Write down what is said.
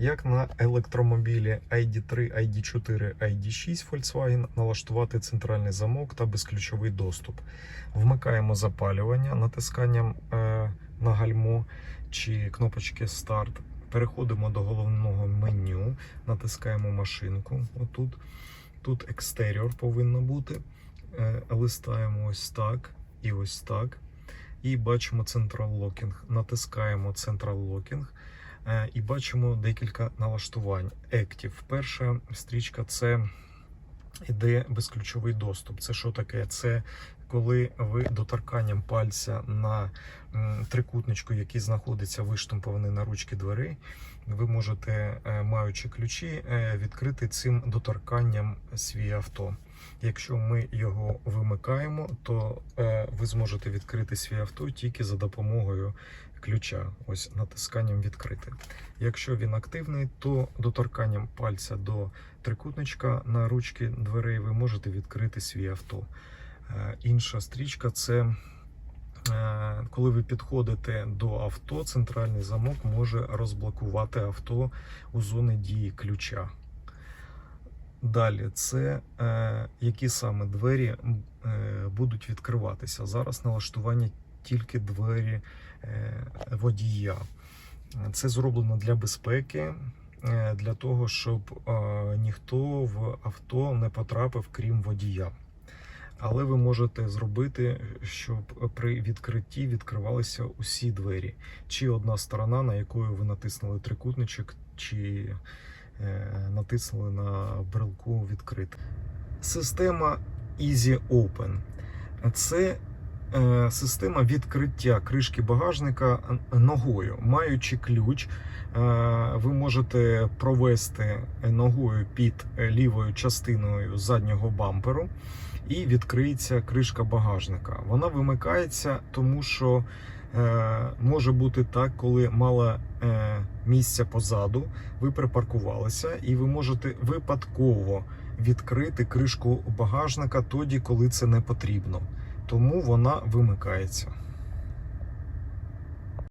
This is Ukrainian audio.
Як на електромобілі ID3, ID4, ID6 Volkswagen налаштувати центральний замок та безключовий доступ. Вмикаємо запалювання натисканням е, на гальмо чи кнопочки старт. Переходимо до головного меню, натискаємо машинку. Отут. Тут екстеріор повинно бути. Е, листаємо ось так і ось так. І бачимо Central Locking. Натискаємо Central Locking. Е, І бачимо декілька налаштувань. ектів. Перша стрічка це іде безключовий доступ. Це що таке? Це коли ви доторканням пальця на трикутничку, який знаходиться виштампований на ручки дверей, ви можете, е, маючи ключі, е, відкрити цим доторканням свій авто. Якщо ми його вимикаємо, то е, ви зможете відкрити свій авто тільки за допомогою ключа, ось натисканням відкрити. Якщо він активний, то доторканням пальця до трикутничка на ручки дверей ви можете відкрити свій авто. Е, Інша стрічка це е, коли ви підходите до авто, центральний замок може розблокувати авто у зоні дії ключа. Далі, це е, які саме двері будуть відкриватися. Зараз налаштування тільки двері водія. Це зроблено для безпеки, для того, щоб ніхто в авто не потрапив, крім водія. Але ви можете зробити, щоб при відкритті відкривалися усі двері, чи одна сторона, на якою ви натиснули трикутничок, чи е, натиснули на брелку відкрити. Система Easy Open. Це система відкриття кришки багажника ногою. Маючи ключ, е, ви можете провести ногою під лівою частиною заднього бамперу і відкриється кришка багажника. Вона вимикається, тому що е, може бути так, коли мало е, місця позаду, ви припаркувалися, і ви можете випадково відкрити кришку багажника тоді, коли це не потрібно. Тому вона вимикається.